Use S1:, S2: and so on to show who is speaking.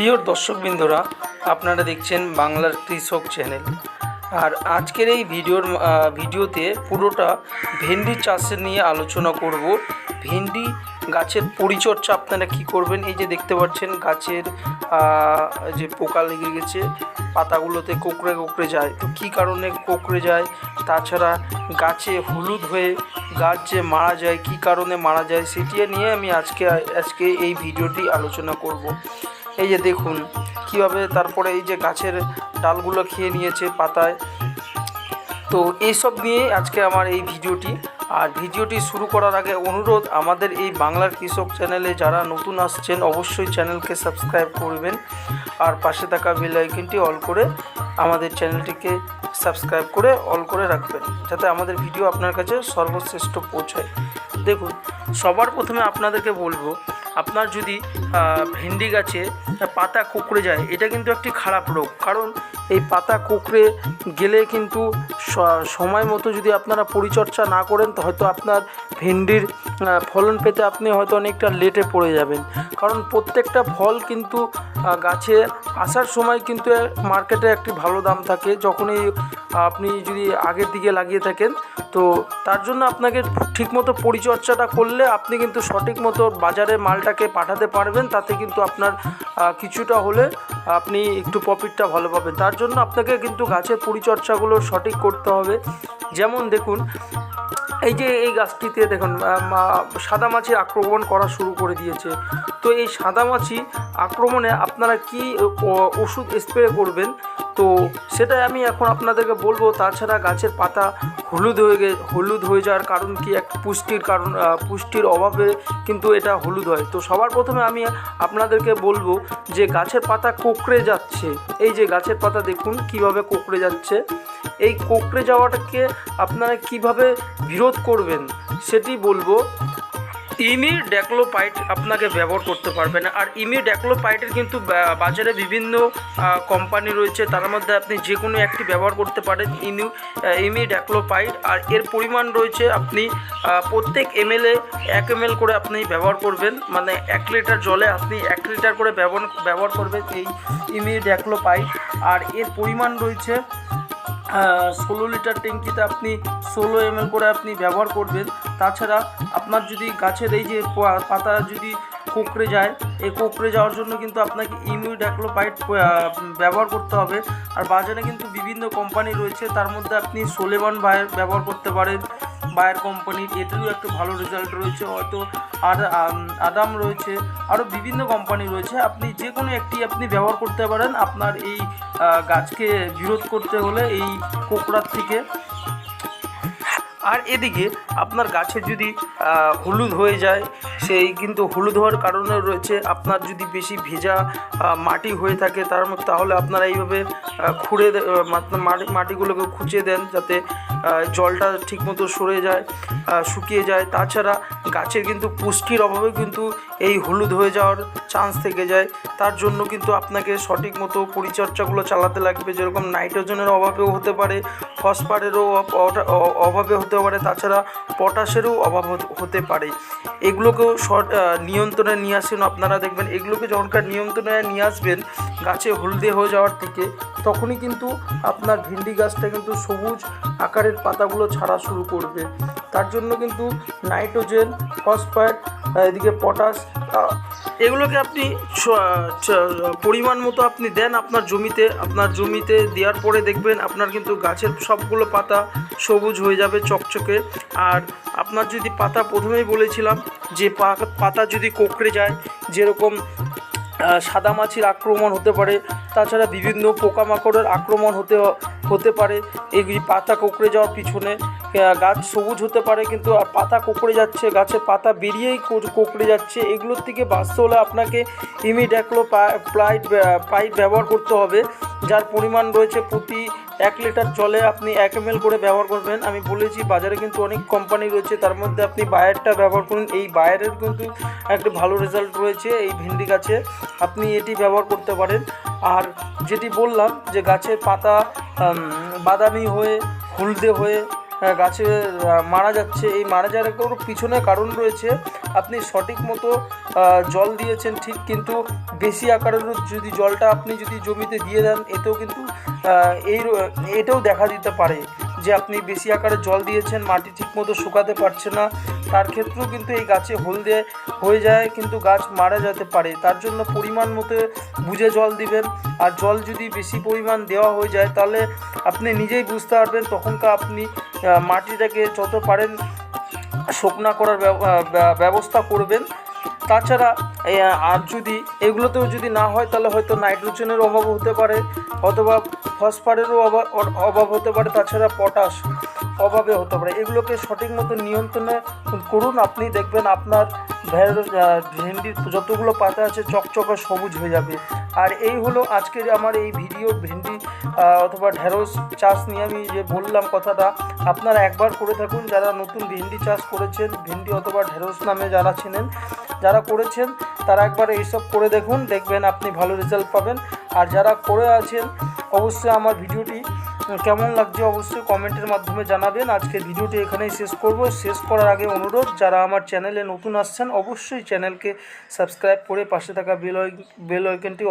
S1: প্রিয় দর্শকবৃন্দরা, আপনারা দেখছেন বাংলার কৃষক চ্যানেল। আর আজকের এই ভিডিওর ভিডিওতে পুরোটা ভেন্ডি চাষের নিয়ে আলোচনা করব। ভেন্ডি গাছের পরিচর্যা আপনারা কি করবেন? এই যে দেখতে পাচ্ছেন গাছের যে পোকা লেগে গেছে, পাতাগুলোতে কোকড়ে কোকড়ে যায়। তো কী কারণে কোকড়ে যায়? তাছাড়া গাছে হলুদ হয়ে গাছ যে মারা যায়, কী কারণে মারা যায়, সেটি নিয়ে আমি আজকে আজকে এই ভিডিওটি আলোচনা করব। এই যে দেখুন, কীভাবে তারপরে এই যে গাছের ডালগুলো খেয়ে নিয়েছে পাতায়। তো এইসব নিয়ে আজকে আমার এই ভিডিওটি। আর ভিডিওটি শুরু করার আগে অনুরোধ, আমাদের এই বাংলার কৃষক চ্যানেলে যারা নতুন আসছেন, অবশ্যই চ্যানেলকে সাবস্ক্রাইব করবেন। আর পাশে থাকা বেল আইকনটি অল করে আমাদের চ্যানেলটিকে সাবস্ক্রাইব করে অল করে রাখবেন, যাতে আমাদের ভিডিও আপনার কাছে সর্বশ্রেষ্ঠ পৌঁছায়। দেখুন, সবার প্রথমে আপনাদেরকে বলব আপনার যদি ভেন্ডি গাছে পাতা কুকড়ে যায়, এটা কিন্তু একটি খারাপ রোগ। কারণ এই পাতা কুকড়ে গেলে কিন্তু সময় মতো যদি আপনারা পরিচর্যা না করেন, তো হয়তো আপনার ভেন্ডির ফলন পেতে আপনি হয়তো অনেকটা লেটে পড়ে যাবেন। কারণ প্রত্যেকটা ফল কিন্তু গাছে আসার সময় কিন্তু মার্কেটে একটি ভালো দাম থাকে। যখনই আপনি যদি আগের দিকে লাগিয়ে থাকেন, তো তার জন্য আপনাকে ঠিকমতো পরিচর্যাটা করলে আপনি কিন্তু সঠিক মতো বাজারে মালটাকে পাঠাতে পারবেন। তাতে কিন্তু আপনার কিছুটা হলে আপনি একটু প্রফিটটা ভালো পাবেন। তার জন্য আপনাকে কিন্তু গাছের পরিচর্যাগুলো সঠিক করতে হবে। যেমন দেখুন এই যে এই গাছটিতে দেখুন সাদা মাছি আক্রমণ করা শুরু করে দিয়েছে। তো এই সাদা মাছি আক্রমণে আপনারা কি ওষুধ স্প্রে করবেন? তো সেটাই আমি এখন আপনাদেরকে বলব। তাছাড়া গাছের পাতা হলুদ হয়ে গে, হলুদ হয়ে যাওয়ার কারণ কি? এক পুষ্টির কারণ পুষ্টির অভাবে কিন্তু এটা হলুদ হয়। তো সবার প্রথমে আমি আপনাদেরকে বলব যে গাছের পাতা কোকড়ে যাচ্ছে। এই যে গাছের পাতা দেখুন কীভাবে কোকড়ে যাচ্ছে। এই কোকড়ে যাওয়াটাকে আপনারা কীভাবে বিরোধ করবেন সেটি বলব। ইমি ড্যাক্লোপাইট আপনাকে ব্যবহার করতে পারবেন আর ইমি ড্যাক্লোপাইটের কিন্তু বাজারে বিভিন্ন কোম্পানি রয়েছে। তার মধ্যে আপনি যে কোনো একটি ব্যবহার করতে পারেন ইমি ইমি ড্যাক্লোপাইট আর এর পরিমাণ রয়েছে আপনি প্রত্যেক এমএলএ এক এমএল করে আপনি ব্যবহার করবেন। মানে এক লিটার জলে আপনি এক লিটার করে ব্যবহার ব্যবহার করবেন এই ইমি ড্যাক্লোপাইট আর এর পরিমাণ রয়েছে ষোলো লিটার ট্যাঙ্কিতে আপনি ষোলো এম করে আপনি ব্যবহার করবেন। তাছাড়া আপনার যদি গাছের এই যে পাতা যদি কোকড়ে যায়, এই কোঁকড়ে যাওয়ার জন্য কিন্তু আপনাকে ইমিউডাক্লোপাইট ব্যবহার করতে হবে। আর বাজারে কিন্তু বিভিন্ন কোম্পানি রয়েছে, তার মধ্যে আপনি সোলেমান বায়ের ব্যবহার করতে পারেন। বায়ার কোম্পানির এটারও একটা ভালো রেজাল্ট রয়েছে। হয়তো আর আদাম রয়েছে, আরও বিভিন্ন কোম্পানি রয়েছে। আপনি যে কোনো একটি আপনি ব্যবহার করতে পারেন। আপনার এই গাছকে বিরোধ করতে হলে এই কোকড়ার থেকে। আর এদিকে আপনার গাছের যদি হলুদ হয়ে যায়, সেই কিন্তু হলুদ হওয়ার কারণে রয়েছে আপনার যদি বেশি ভেজা মাটি হয়ে থাকে, তার তাহলে আপনারা এইভাবে খুঁড়ে মাটিগুলোকে খুঁচিয়ে দেন যাতে জলটা ঠিকমতো সরে যায় শুকিয়ে যায়। তাছাড়া গাছের কিন্তু পুষ্টির অভাবে কিন্তু এই হলুদ হয়ে যাওয়ার চান্স থেকে যায়। তার জন্য কিন্তু আপনাকে সঠিক মতো পরিচর্যাগুলো চালাতে লাগবে। যেরকম নাইট্রোজেনের অভাবেও হতে পারে ফসফারেরও অভাবে হতে পারে, তাছাড়া পটাশেরও অভাব হতে- পারে। এগুলোকেও নিয়ন্ত্রণে নিয়ে আসেন আপনারা দেখবেন। এগুলোকে যখনকার নিয়ন্ত্রণে নিয়ে আসবেন গাছে হলদে হয়ে যাওয়ার থেকে, তখনই কিন্তু আপনার ভেন্ডি গাছটা কিন্তু সবুজ আকারের পাতাগুলো ছাড়া শুরু করবে। তার জন্য কিন্তু নাইট্রোজেন ফসফেট এদিকে পটাশ এগুলোকে আপনি পরিমাণ মতো আপনি দেন আপনার জমিতে। আপনার জমিতে দেওয়ার পরে দেখবেন আপনার কিন্তু গাছের সবগুলো পাতা সবুজ হয়ে যাবে চকচকে। আর আপনার যদি পাতা প্রথমেই বলেছিলাম যে পাতা যদি কোকড়ে যায়, যেরকম সাদা মাছির আক্রমণ হতে পারে, তাছাড়া বিভিন্ন পোকামাকড়ের আক্রমণ হতে হতে পারে, এই পাতা কোকড়ে যাওয়ার পিছনে। গাছ সবুজ হতে পারে, কিন্তু পাতা কোকড়ে যাচ্ছে, গাছের পাতা বেরিয়েই কোকড়ে যাচ্ছে। এগুলোর থেকে বাঁচতে হলে আপনাকে ইমিড্যাক্লো প্লাইট পাইপ ব্যবহার করতে হবে। যার পরিমাণ রয়েছে প্রতি এক লিটার জলে আপনি এক এম করে ব্যবহার করবেন। আমি বলেছি, বাজারে কিন্তু অনেক কোম্পানি রয়েছে, তার মধ্যে আপনি বায়ারটা ব্যবহার করুন। এই বায়ারের কিন্তু একটা ভালো রেজাল্ট রয়েছে এই ভেন্ডি গাছে। আপনি এটি ব্যবহার করতে পারেন। আর যেটি বললাম যে গাছের পাতা বাদামি হয়ে, হলদে হয়ে গাছে মারা যাচ্ছে। এই মারা যাওয়ার পিছনে কারণ রয়েছে। আপনি সঠিক মতো জল দিয়েছেন ঠিক, কিন্তু বেশি আকারের যদি, জলটা আপনি যদি জমিতে দিয়ে দেন, এতেও কিন্তু এই এটাও দেখা দিতে পারে যে আপনি বেশি আকারে জল দিয়েছেন, মাটি ঠিকমতো শুকাতে পারছে না। তার ক্ষেত্রেও কিন্তু এই গাছে হলদে হয়ে যায়, কিন্তু গাছ মারা যেতে পারে। তার জন্য পরিমাণ মতো বুঝে জল দিবেন। আর জল যদি বেশি পরিমাণ দেওয়া হয়ে যায়, তাহলে আপনি নিজেই বুঝতে পারবেন, তখনকার আপনি মাটিটাকে যত পারেন শুকনা করার ব্যবস্থা করবেন। তাছাড়া আর যদি এগুলোতেও যদি না হয়, তাহলে হয়তো নাইট্রোজেনের অভাব হতে পারে, অথবা ফসফারেরও অভাব অভাব হতে পারে, তাছাড়া পটাশ অভাবে হতে পারে। এগুলোকে সঠিক মতো নিয়ন্ত্রণে করুন। আপনি দেখবেন আপনার ভেন্ডির যতগুলো পাতা আছে চকচকে সবুজ হয়ে যাবে। আর এই হলো আজকের আমার এই ভিডিও, ভেন্ডি অথবা ঢেঁড়স চাষ নিয়ে আমি যে বললাম কথাটা, আপনারা একবার করে থাকুন যারা নতুন ভেন্ডি চাষ করেছেন, ভেন্ডি অথবা ঢেঁড়স নামে যারা চেনেন, যারা করেছেন, তারা একবার এইসব করে দেখুন, দেখবেন আপনি ভালো রেজাল্ট পাবেন। আর যারা করে আছেন, অবশ্যই আমার ভিডিওটি কেমন লাগছে অবশ্যই কমেন্টের মাধ্যমে জানাবেন। আজকে ভিডিওটি এখানেই শেষ করব। শেষ করার আগে অনুরোধ, যারা আমার চ্যানেলে নতুন আসছেন, অবশ্যই চ্যানেলকে সাবস্ক্রাইব করে পাশে থাকা বেল বেল আইকনটি